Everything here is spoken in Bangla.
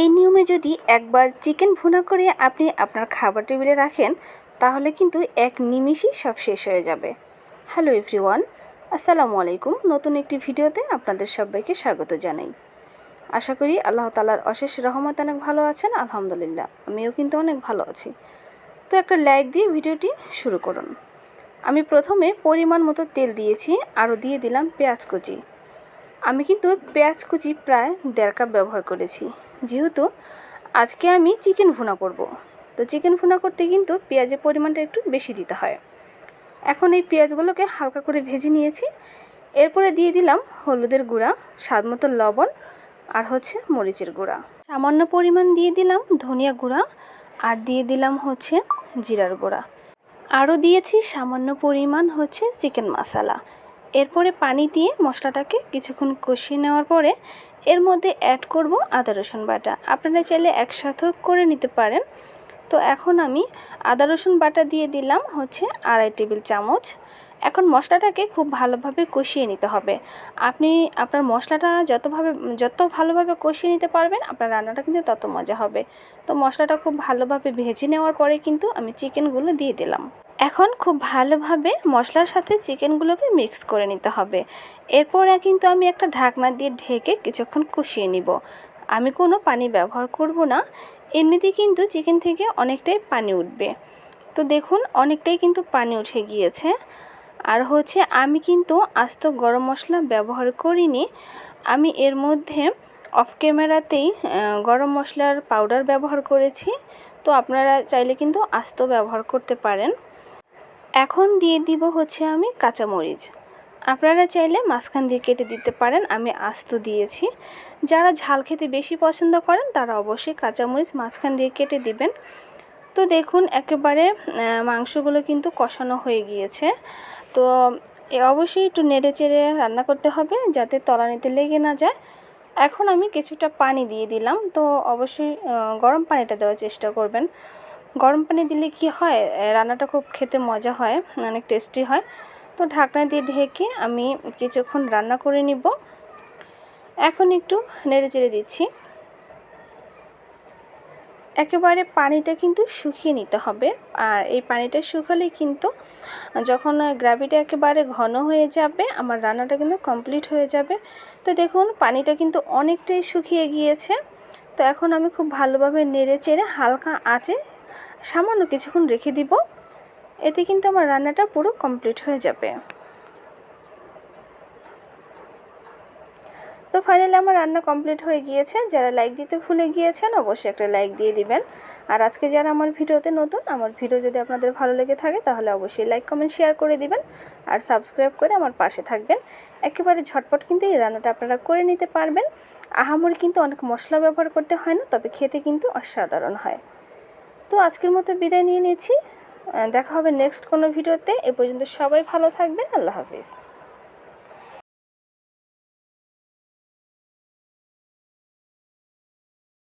এই নিয়মে যদি একবার চিকেন ভুনা করে আপনি আপনার খাবার টেবিলে রাখেন, তাহলে কিন্তু এক নিমিষেই সব শেষ হয়ে যাবে। হ্যালো এভরিওয়ান, আসসালামু আলাইকুম। নতুন একটি ভিডিওতে আপনাদের সবাইকে স্বাগত জানাই। আশা করি আল্লাহ তালার অশেষ রহমত অনেক ভালো আছেন, আলহামদুলিল্লাহ। আমিও কিন্তু অনেক ভালো আছি। তো একটা লাইক দিয়ে ভিডিওটি শুরু করুন। আমি প্রথমে পরিমাণ মতো তেল দিয়েছি, আরও দিয়ে দিলাম পেঁয়াজ কুচি। আমি কিন্তু পেঁয়াজ কুচি প্রায় দেড় কাপ ব্যবহার করেছি। যেহেতু আজকে আমি চিকেন ভুনা করব। তো চিকেন ভুনা করতে কিন্তু পেঁয়াজের পরিমাণটা একটু বেশি দিতে হয়। এখন এই পেঁয়াজগুলোকে হালকা করে ভেজে নিয়েছি। এরপরে দিয়ে দিলাম হলুদের গুঁড়া, স্বাদ মতো লবণ আর হচ্ছে মরিচের গুঁড়া। সামান্য পরিমাণ দিয়ে দিলাম ধনিয়া গুঁড়া আর দিয়ে দিলাম হচ্ছে জিরার গুঁড়া। আরও দিয়েছি সামান্য পরিমাণ হচ্ছে চিকেন মশলা। এরপরে পানি দিয়ে মশলাটাকে কিছুক্ষণ কষিয়ে নেওয়ার পরে এর মধ্যে অ্যাড করব আদা, রসুন বাটা। আপনারা চাইলে একসাথেও করে নিতে পারেন। তো এখন আমি আদা, রসুন বাটা দিয়ে দিলাম হচ্ছে আড়াই টেবিল চামচ। এখন মশলাটাকে খুব ভালোভাবে কষিয়ে নিতে হবে। আপনি, আপনার মশলাটা যতভাবে, যত ভালোভাবে কষিয়ে নিতে পারবেন, আপনার রান্নাটা কিন্তু তত মজা হবে। তো মশলাটা খুব ভালোভাবে ভেজে নেওয়ার পরে কিন্তু আমি চিকেনগুলো দিয়ে দিলাম। এখন খুব ভালোভাবে মশলার সাথে চিকেনগুলোকে মিক্স করে নিতে হবে। এরপরে কিন্তু আমি একটা ঢাকনা দিয়ে ঢেকে কিছুক্ষণ কষিয়ে নিব। আমি কোনো পানি ব্যবহার করব না। এমনিতেই কিন্তু চিকেন থেকে অনেকটাই পানি উঠবে। তো দেখুন, অনেকটাই কিন্তু পানি উঠে গিয়েছে। আর হচ্ছে আমি কিন্তু আস্ত গরম মশলা ব্যবহার করিনি। আমি এর মধ্যে অফ ক্যামেরাতেই গরম মশলার পাউডার ব্যবহার করেছি। তো আপনারা চাইলে কিন্তু আস্ত ব্যবহার করতে পারেন। এখন দিয়ে দিব হচ্ছে আমি কাঁচামরিচ। আপনারা চাইলে মাঝখান দিয়ে কেটে দিতে পারেন, আমি আস্ত দিয়েছি। যারা ঝাল খেতে বেশি পছন্দ করেন, তারা অবশ্যই কাঁচামরিচ মাঝখান দিয়ে কেটে দিবেন। তো দেখুন, একেবারে মাংসগুলো কিন্তু কষানো হয়ে গিয়েছে। তো অবশ্যই একটু নেড়ে চেড়ে রান্না করতে হবে, যাতে তলানিতে লেগে না যায়। এখন আমি কিছুটা পানি দিয়ে দিলাম, তো অবশ্যই গরম পানিটা দেওয়ার চেষ্টা করবেন। গরম পানি দিলে কি হয়? রান্নাটা খুব খেতে মজা হয়, অনেক টেস্টি হয়। তো ঢাকনা দিয়ে ঢেকে আমি কিছুক্ষণ রান্না করে নিব। এখন একটু নেড়ে চেড়ে দিচ্ছি। একেবারে পানিটা কিন্তু শুকিয়ে নিতে হবে। আর এই পানিটা শুকালে কিন্তু যখন গ্রাভিটা একেবারে ঘন হয়ে যাবে, আমার রান্নাটা কিন্তু কমপ্লিট হয়ে যাবে। তো দেখুন, পানিটা কিন্তু অনেকটাই শুকিয়ে গিয়েছে। তো এখন আমি খুব ভালোভাবে নেড়ে চেড়ে হালকা আঁচে সামান্য কিছুক্ষণ রেখে দিব। এতে কিন্তু আমার রান্নাটা পুরো কমপ্লিট হয়ে যাবে। তো ফাইনালি আমার রান্না কমপ্লিট হয়ে গিয়েছে। যারা লাইক দিতে ভুলে গিয়েছেন, অবশ্যই একটা লাইক দিয়ে দিবেন। আর আজকে যারা আমার ভিডিওতে নতুন, আমার ভিডিও যদি আপনাদের ভালো লেগে থাকে, তাহলে অবশ্যই লাইক কমেন্ট শেয়ার করে দিবেন। আর সাবস্ক্রাইব করে আমার পাশে থাকবেন। একেবারে ঝটপট কিন্তু এই রান্নাটা আপনারা করে নিতে পারবেন। আহামরি কিন্তু অনেক মশলা ব্যবহার করতে হয় না, তবে খেতে কিন্তু অসাধারণ হয়। তো আজকের মতো বিদায় নিয়ে নিয়েছি দেখা হবে নেক্সট কোনো ভিডিওতে। এ পর্যন্ত সবাই ভালো থাকবেন। আল্লাহ হাফিজ।